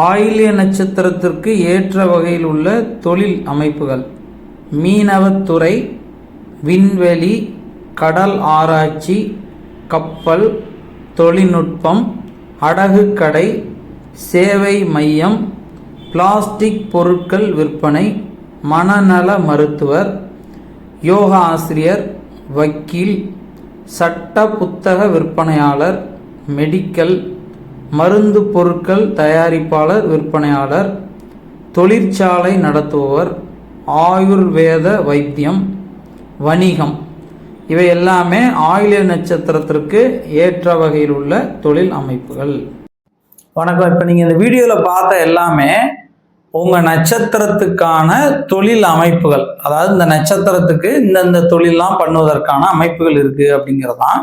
ஆயில்ய நட்சத்திரத்திற்கு ஏற்ற வகையில் உள்ள தொழில் அமைப்புகள். மீனவத்துறை விண்வெளி கடல் ஆராய்ச்சி கப்பல் தொழில்நுட்பம் அடகு கடை சேவை மையம் பிளாஸ்டிக் பொருட்கள் விற்பனை மனநல மருத்துவர் யோகா ஆசிரியர் வக்கீல் சட்ட புத்தக விற்பனையாளர் மெடிக்கல் மருந்து பொருட்கள் தயாரிப்பாளர் விற்பனையாளர் தொழிற்சாலை நடத்துபவர் ஆயுர்வேத வைத்தியம் வணிகம். இவை எல்லாமே ஆயுள நட்சத்திரத்திற்கு ஏற்ற வகையில் உள்ள தொழில் அமைப்புகள். வணக்கம். இப்போ நீங்கள் இந்த வீடியோவில் பார்த்த எல்லாமே உங்கள் நட்சத்திரத்துக்கான தொழில் அமைப்புகள். அதாவது இந்த நட்சத்திரத்துக்கு இந்தந்த தொழிலெலாம் பண்ணுவதற்கான அமைப்புகள் இருக்குது அப்படிங்கிறது தான்